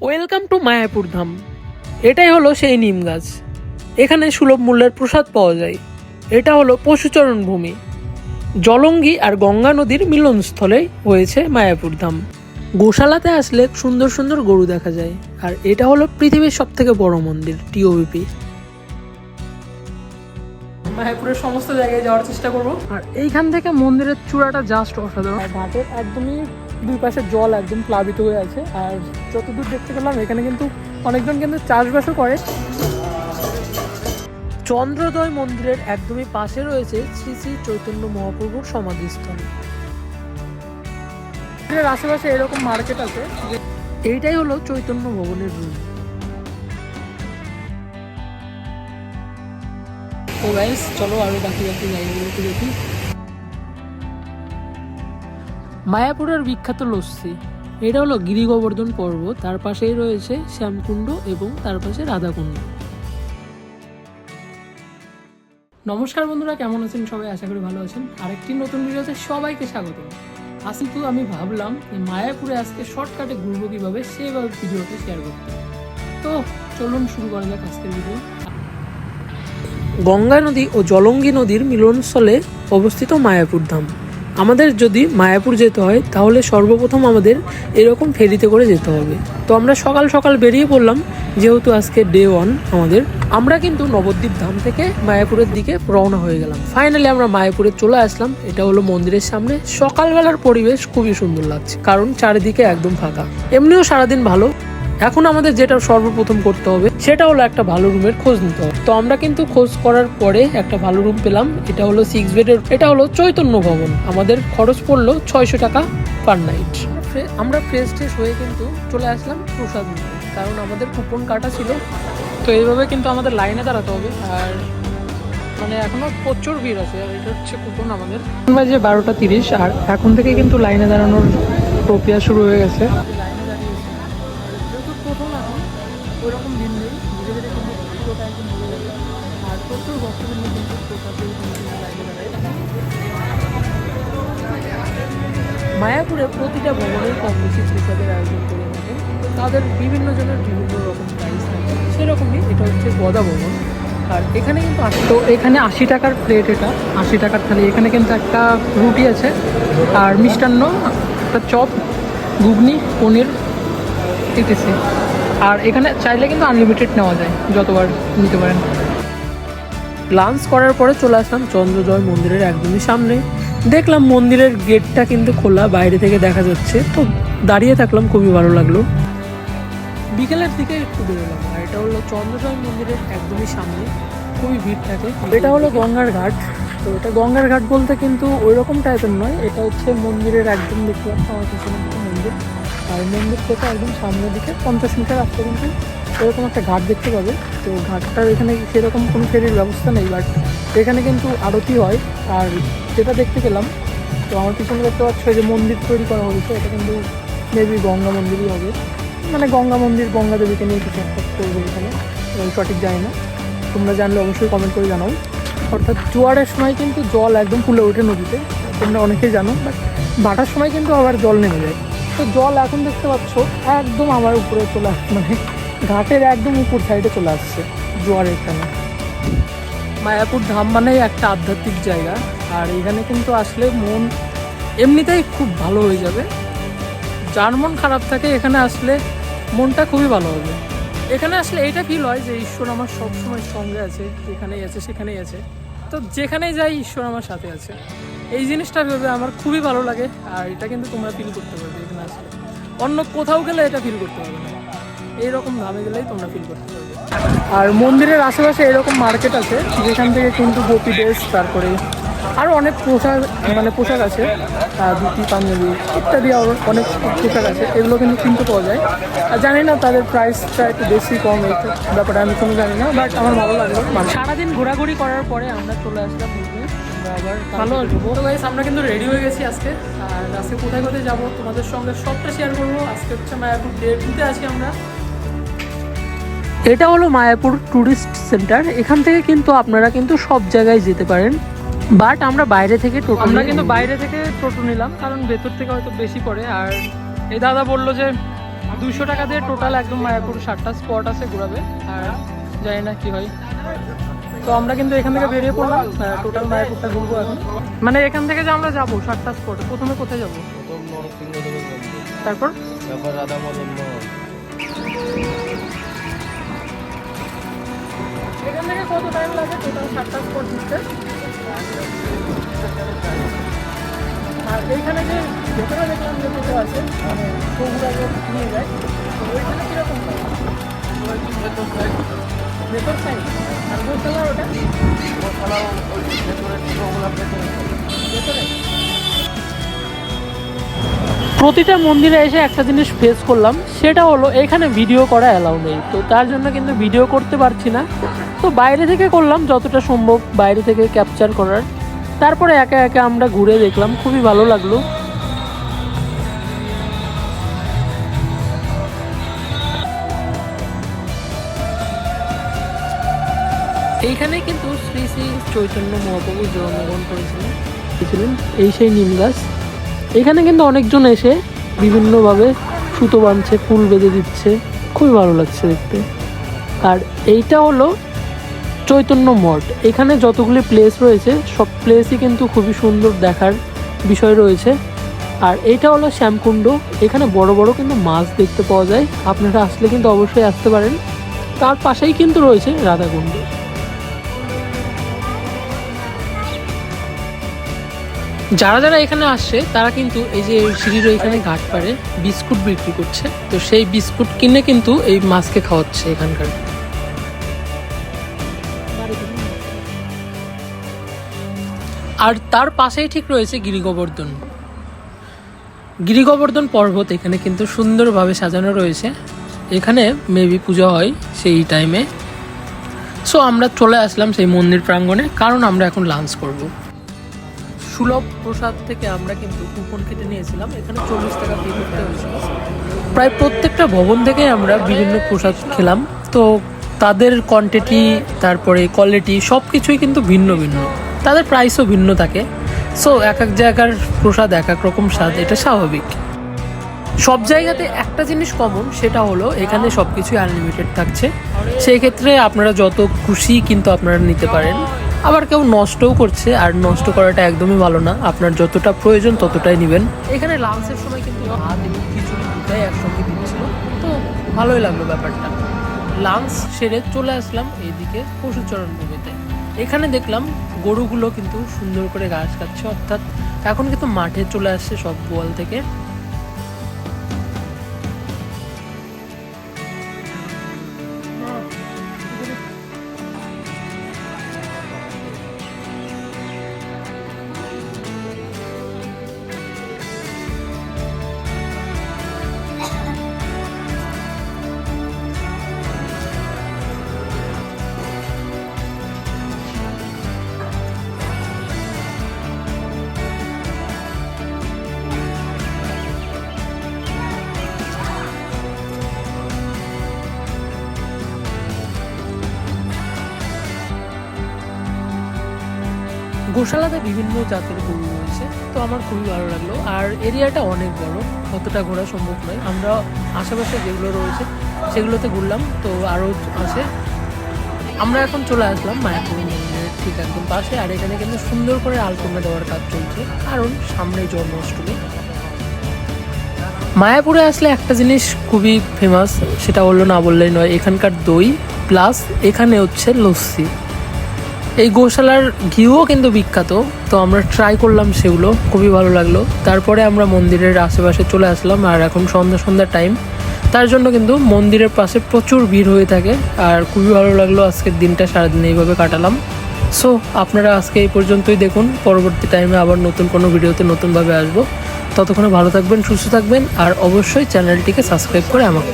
Welcome to Mayapur ধাম এটাই হলো সেই নিম গাছ। এখানে সুলভ মূল্যের প্রসাদ পাওয়া যায়। এটা হলো পশুচরণ ভূমি। জলঙ্গি আর গঙ্গা নদীর মিলনস্থলে হয়েছে মায়াপুর ধাম গোশালাতে আসলে সুন্দর সুন্দর গরু দেখা যায়। আর এটা হলো পৃথিবীর সব থেকে বড় মন্দির টিওবিপি মায়াপুরের সমস্ত জায়গায় যাওয়ার চেষ্টা করব। আর এইখান থেকে মন্দিরের চূড়াটা জাস্ট অসাধারণ। ঘাটের একদমই দুই পাশে জল একদম প্লাবিত হয়ে আছে। আর যতদূর দেখতে পেলাম এখানে কিন্তু অনেকজন কিন্তু চাষবাসও করে। চন্দ্রোদয় মন্দিরের একদমই পাশে রয়েছে শ্রী শ্রী চৈতন্য মহাপ্রভুর সমাধিস্থল। আশেপাশে এরকম মার্কেট আছে এইটাই হলো চৈতন্য ভবনের রুম। তো গাইস চলো আরও বাকি বাকি জায়গাগুলোকে দেখি। মায়াপুরের বিখ্যাত লস্যি। এটা হলো গিরি গোবর্ধন পর্বত, তার পাশেই রয়েছে শ্যামকুণ্ড এবং তার পাশে রাধাকুণ্ড। নমস্কার বন্ধুরা, কেমন আছেন সবাই? আশা করি ভালো আছেন। আরেকটি নতুন ভিডিওতে সবাইকে স্বাগত আজ কিন্তু আমি ভাবলাম মায়াপুরে আজকে শর্টকাটে ঘুরবো কীভাবে সেভাবে ভিডিওটা শেয়ার করতে। তো চলুন শুরু করা যাক আজকের ভিডিও। গঙ্গা নদী ও জলঙ্গি নদীর মিলনস্থলে অবস্থিত মায়াপুর ধাম। আমাদের যদি মায়াপুর যেতে হয়, তাহলে সর্বপ্রথম আমাদের এরকম ফেরিতে করে যেতে হবে। তো আমরা সকাল সকাল বেরিয়ে পড়লাম, যেহেতু আজকে ডে ওয়ান আমাদের। আমরা কিন্তু নবদ্বীপ ধাম থেকে মায়াপুরের দিকে রওনা হয়ে গেলাম। ফাইনালি আমরা মায়াপুরে চলে আসলাম। এটা হলো মন্দিরের সামনে। সকালবেলার পরিবেশ খুবই সুন্দর লাগছে, কারণ চারিদিকে একদম ফাঁকা। এমনিও সারাদিন ভালো। এখন আমাদের যেটা সর্বপ্রথম করতে হবে, সেটা হলো একটা ভালো রুমের খোঁজ নিতে হবে। তো আমরা কিন্তু খোঁজ করার পরে একটা ভালো রুম পেলাম, এটা হলো সিক্স বেডের এটা হলো চৈতন্য ভবন। আমাদের খরচ পড়ল ছয়শো টাকা পার নাইট আমরা ফ্রেশ ট্রেশ হয়ে কিন্তু চলে আসলাম প্রসাদ কারণ আমাদের কুপন কাটা ছিল। তো এইভাবে কিন্তু আমাদের লাইনে দাঁড়াতে হবে, আর মানে এখনও প্রচুর ভিড় আছে, আর এটা হচ্ছে কুপন আমাদের। বারোটা তিরিশ, আর এখন থেকে কিন্তু লাইনে দাঁড়ানোর প্রক্রিয়া শুরু হয়ে গেছে। মায়াপুরে প্রতিটা ভবনের কম বেশি আয়োজন করে তাদের বিভিন্ন জনের বিভিন্ন রকম প্রাইস থাকে। সেরকমই এটা হচ্ছে গদা ভবন। আর এখানে কিন্তু তো এখানে আশি টাকার প্লেট এটা। আশি টাকার থালি। এখানে কিন্তু একটা রুটি আছে। আর মিষ্টান্ন, একটা চপ, ঘুগনি, পনির ইটিসি আর এখানে চাইলে কিন্তু আনলিমিটেড নেওয়া যায়, যতবার নিতে পারেন। লাঞ্চ করার পরে চলে আসলাম চন্দ্রজয় মন্দিরের একদমই সামনে। দেখলাম মন্দিরের গেটটা কিন্তু খোলা, বাইরে থেকে দেখা যাচ্ছে। তো দাঁড়িয়ে থাকলাম, খুবই ভালো লাগল। বিকেলের দিকে একটু বেরোলাম, আর এটা হলো চন্দ্রজয় মন্দিরের একদমই সামনে। খুবই ভিড় থাকে এটা হলো গঙ্গার ঘাট। তো এটা গঙ্গার ঘাট বলতে কিন্তু ওই রকম টাইপের নয়, এটা হচ্ছে মন্দিরের একদম দেখতে পাচ্ছি আমার পিছনে মন্দির। আর মন্দির থেকে একদম সামনের দিকে পঞ্চাশ মিটার আসতে কিন্তু এরকম একটা ঘাট দেখতে পাবে। তো ঘাটটার এখানে সেরকম কোনো ফেরির ব্যবস্থা নেই বাট এখানে কিন্তু আরতি হয়। আর যেটা দেখতে পেলাম, তো আমার পিছনে দেখতে পাচ্ছ যে মন্দির তৈরি করা হয়েছে। এটা কিন্তু মেবি গঙ্গা মন্দিরই হবে। মানে গঙ্গা মন্দির, গঙ্গা দেবীকে নিয়ে কিছু একটা এখানে। সঠিক জানি না। তোমরা জানলে অবশ্যই কমেন্ট করে জানাও। অর্থাৎ জোয়ারের সময় কিন্তু জল একদম ফুলে ওঠে নদীতে। তোমরা অনেকেই জানো বাট ভাটার সময় কিন্তু আবার জল নেমে যায়। তো জল এখন দেখতে পাচ্ছ, একদম আমার উপরে চলে আসছে মানে ঘাটের একদম উপর সাইডে চলে আসছে জোয়ারের এখানে। মায়াপুর ধাম মানেই একটা আধ্যাত্মিক জায়গা, আর এখানে কিন্তু আসলে মন এমনিতেই খুব ভালো হয়ে যাবে। যার মন খারাপ থাকে, এখানে আসলে মনটা খুবই ভালো হবে। এখানে আসলে এটা ফিল হয় যে ঈশ্বর আমার সবসময় সঙ্গে আছে, যেখানেই আছে সেখানেই আছে। তো যেখানেই যাই, ঈশ্বর আমার সাথে আছে। এই জিনিসটা ভেবে আমার খুবই ভালো লাগে, আর এটা কিন্তু তোমরা ফিল করতে পারবে এখানে আসলে। অন্য কোথাও গেলে এটা ফিল করতে পারবে না। এইরকম ধামে গেলেই তোমরা ফিল করতে পারবে। আর মন্দিরের আশেপাশে এরকম মার্কেট আছে, যেখান থেকে কিন্তু গোপী ড্রেস তারপরে আরও অনেক পোশাক মানে পোশাক আছে ধুতি পাঞ্জাবি ইত্যাদি আরও অনেক পোশাক আছে এগুলো কিন্তু কিনতে পাওয়া যায়। আর জানি না তাদের প্রাইসটা একটু বেশি কম এই ব্যাপারে আমি কোনো জানি না বাট আমার ভালো লাগল সারাদিন ঘোরাঘুরি করার পরে আমরা চলে আসলাম আবার ভালো আসব তো গাইস আমরা কিন্তু রেডি হয়ে গেছি আজকে। আর আজকে কোথায় কোথায় যাব তোমাদের সঙ্গে সবটা শেয়ার করব। আজকে হচ্ছে মায়াপুর ডে টুতে আছি আমরা। এটা হলো মায়াপুর ট্যুরিস্ট সেন্টার এখান থেকে কিন্তু আপনারা কিন্তু সব জায়গায় যেতে পারেন। বাট আমরা বাইরে থেকে টোটো আমরা কিন্তু বাইরে থেকে টোটো নিলাম কারণ ভেতর থেকে হয়তো বেশি পড়ে। আর এই দাদা বলল যে দুশো টাকা দিয়ে টোটাল একদম মায়াপুর সাতটা স্পট আছে ঘোরাবে। আর জানি না কি হয়। তো আমরা কিন্তু এখান থেকে বেরিয়ে পড়লাম। টোটাল মায়াপুরটা ঘুরবো এখন। মানে এখান থেকে যে আমরা যাব সাতটা স্পটে প্রথমে কোথায় যাব? প্রথম নরসিংহদেবের মন্দির। তারপর? তারপর রাধা মদন এখান থেকে কত টাইম লাগে টোটাল সাতটা স্পট ঘুরতে? আর এইখানে যে ভেতরে দেখলাম যে কোথাও আছে মানে বগুড়াকে নিয়ে যায় তো ওইখানে কীরকম ভেতর সাইড আর গোশালা ওটা? ভেতরে? প্রতিটা মন্দিরে এসে একটা জিনিস ফেস করলাম, সেটা হলো এখানে ভিডিও করা অ্যালাউ নেই। তো তার জন্য কিন্তু ভিডিও করতে পারছি না। তো বাইরে থেকে করলাম যতটা সম্ভব, বাইরে থেকে ক্যাপচার করার। তারপরে একা একা আমরা ঘুরে দেখলাম, খুবই ভালো লাগল। এইখানে কিন্তু শ্রী শ্রী চৈতন্য মহাপ্রভু জন্মগ্রহণ করেছিলেন। এই সেই নিম গাছ। এখানে কিন্তু অনেকজন এসে বিভিন্নভাবে সুতো বাঁধছে, ফুল বেঁধে দিচ্ছে। খুবই ভালো লাগছে দেখতে। আর এইটা হলো চৈতন্য মঠ। এখানে যতগুলি প্লেস রয়েছে, সব প্লেসই কিন্তু খুবই সুন্দর দেখার বিষয় রয়েছে। আর এটা হলো শ্যামকুণ্ড। এখানে বড় বড় কিন্তু মাছ দেখতে পাওয়া যায়। আপনারা আসলে কিন্তু অবশ্যই আসতে পারেন। তার পাশেই কিন্তু রয়েছে রাধাকুণ্ড। যারা যারা এখানে আসছে তারা কিন্তু এই যে সিঁড়ির এখানে ঘাট পাড়ে বিস্কুট বিক্রি করছে। তো সেই বিস্কুট কিনে কিন্তু এই মাছকে খাওয়াচ্ছে এখানকার। আর তার পাশেই ঠিক রয়েছে গিরিগোবর্ধন। গিরিগোবর্ধন পর্বত এখানে কিন্তু সুন্দরভাবে সাজানো রয়েছে। এখানে মেবি পুজো হয় সেই টাইমে সো আমরা চলে আসলাম সেই মন্দির প্রাঙ্গণে, কারণ আমরা এখন লাঞ্চ করব। সুলভ প্রসাদ থেকে আমরা কিন্তু কুপন কেটে নিয়েছিলাম। এখানে চল্লিশ টাকা পে করতে হয়েছিল। প্রায় প্রত্যেকটা ভবন থেকে আমরা বিভিন্ন প্রসাদ খেলাম। তো তাদের কোয়ান্টিটি তারপরে কোয়ালিটি সব কিছুই কিন্তু ভিন্ন ভিন্ন। তাদের প্রাইসও ভিন্ন থাকে। সো এক এক জায়গার প্রসাদ, এক এক রকম স্বাদ, এটা স্বাভাবিক। সব জায়গাতে একটা জিনিস কমন সেটা হলো এখানে সব কিছুই আনলিমিটেড থাকছে। সেই ক্ষেত্রে আপনারা যত খুশি কিন্তু আপনারা নিতে পারেন। আবার কেউ নষ্টও করছে, আর নষ্ট করাটা একদমই ভালো না। আপনার যতটা প্রয়োজন ততটাই নেবেন। এখানে লাঞ্চের সময় কিন্তু ভাত এবং খিচুড়ি দুটাই একসঙ্গে দিচ্ছিল। তো ভালোই লাগল ব্যাপারটা। লাঞ্চ সেরে চলে আসলাম এইদিকে পশুচরণ ভূমিতে। এখানে দেখলাম গরুগুলো কিন্তু সুন্দর করে ঘাস খাচ্ছে, অর্থাৎ এখন কিন্তু মাঠে চলে আসছে সব গোয়াল থেকে। গোশালাতে বিভিন্ন জাতের গরু রয়েছে, তো আমার খুবই ভালো লাগল। আর এরিয়াটা অনেক বড়, অতটা ঘোরা সম্ভব নয়। আমরা আশেপাশে যেগুলো রয়েছে, সেগুলোতে ঘুরলাম, তো আরও আছে। আমরা এখন চলে আসলাম মায়াপুর মন্দিরের ঠিক একদম পাশে। আর এখানে কিন্তু সুন্দর করে আলপনা দেওয়ার কাজ চলছে, কারণ সামনেই জন্মাষ্টমী। মায়াপুরে আসলে একটা জিনিস খুবই ফেমাস সেটা হলো না বললেই নয়, এখানকার দই প্লাস এখানে হচ্ছে লস্যি। এই গোশালার ঘিও কিন্তু বিখ্যাত, তো আমরা ট্রাই করলাম সেগুলো, খুবই ভালো লাগল। তারপরে আমরা মন্দিরের আশেপাশে চলে আসলাম, আর এখন সন্ধ্যা সন্ধ্যার টাইম তার জন্য কিন্তু মন্দিরের পাশে প্রচুর ভিড় হয়ে থাকে, আর খুবই ভালো লাগল আজকের দিনটা, সারাদিন এইভাবে কাটালাম। সো আপনারা আজকে এই পর্যন্তই দেখুন, পরবর্তী টাইমে আবার নতুন কোনো ভিডিওতে নতুনভাবে আসব। ততক্ষণে ভালো থাকবেন, সুস্থ থাকবেন, আর অবশ্যই চ্যানেলটিকে সাবস্ক্রাইব করে আমাকে